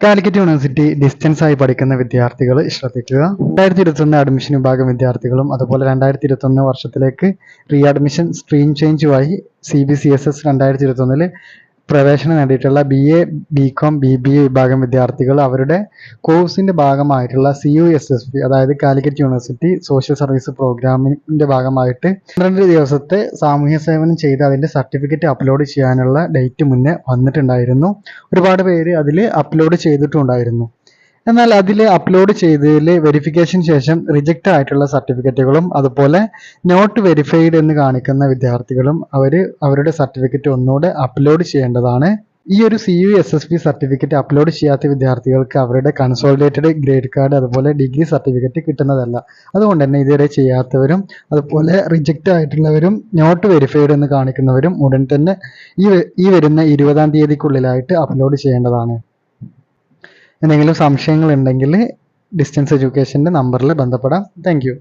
Calicut university distance ആയി പഠിക്കുന്ന വിദ്യാർത്ഥികൾ ശ്രദ്ധിക്കുക. രണ്ടായിരത്തി ഇരുപത്തൊന്ന് അഡ്മിഷൻ വിഭാഗം വിദ്യാർത്ഥികളും അതുപോലെ രണ്ടായിരത്തി ഇരുപത്തൊന്ന് വർഷത്തിലേക്ക് re admission stream ചേഞ്ചുമായി C B C S S രണ്ടായിരത്തി ഇരുപത്തൊന്നിൽ പ്രവേശനം നേടിയിട്ടുള്ള B A B com B B A വിഭാഗം വിദ്യാർത്ഥികൾ അവരുടെ കോഴ്സിന്റെ ഭാഗമായിട്ടുള്ള C U S S P അതായത് കാലിക്കറ്റ് യൂണിവേഴ്സിറ്റി സോഷ്യൽ സർവീസ് പ്രോഗ്രാമിന്റെ ഭാഗമായിട്ട് പന്ത്രണ്ട് ദിവസത്തെ സാമൂഹ്യ സേവനം ചെയ്ത് അതിന്റെ സർട്ടിഫിക്കറ്റ് അപ്ലോഡ് ചെയ്യാനുള്ള ഡേറ്റ് മുന്നേ വന്നിട്ടുണ്ടായിരുന്നു. ഒരുപാട് പേര് അതിൽ അപ്ലോഡ് ചെയ്തിട്ടുണ്ടായിരുന്നു. എന്നാൽ അതിൽ അപ്ലോഡ് ചെയ്തതിൽ വെരിഫിക്കേഷൻ ശേഷം റിജക്റ്റ് ആയിട്ടുള്ള സർട്ടിഫിക്കറ്റുകളും അതുപോലെ നോട്ട് വെരിഫൈഡ് എന്ന് കാണിക്കുന്ന വിദ്യാർത്ഥികളും അവർ അവരുടെ സർട്ടിഫിക്കറ്റ് ഒന്നുകൂടെ അപ്ലോഡ് ചെയ്യേണ്ടതാണ്. ഈ ഒരു C U S S P certificate upload ചെയ്യാത്ത വിദ്യാർത്ഥികൾക്ക് അവരുടെ കൺസോളിഡേറ്റഡ് ഗ്രേഡ് കാർഡ് അതുപോലെ ഡിഗ്രി സർട്ടിഫിക്കറ്റ് കിട്ടുന്നതല്ല. അതുകൊണ്ട് തന്നെ ഇതുവരെ ചെയ്യാത്തവരും അതുപോലെ റിജക്റ്റ് ആയിട്ടുള്ളവരും നോട്ട് വെരിഫൈഡ് എന്ന് കാണിക്കുന്നവരും ഉടൻ തന്നെ ഈ ഈ വരുന്ന ഇരുപതാം തീയതിക്കുള്ളിലായിട്ട് അപ്ലോഡ് ചെയ്യേണ്ടതാണ്. എന്തെങ്കിലും സംശയങ്ങൾ ഉണ്ടെങ്കിൽ ഡിസ്റ്റൻസ് എഡ്യൂക്കേഷന്റെ നമ്പറിൽ ബന്ധപ്പെടാം. താങ്ക്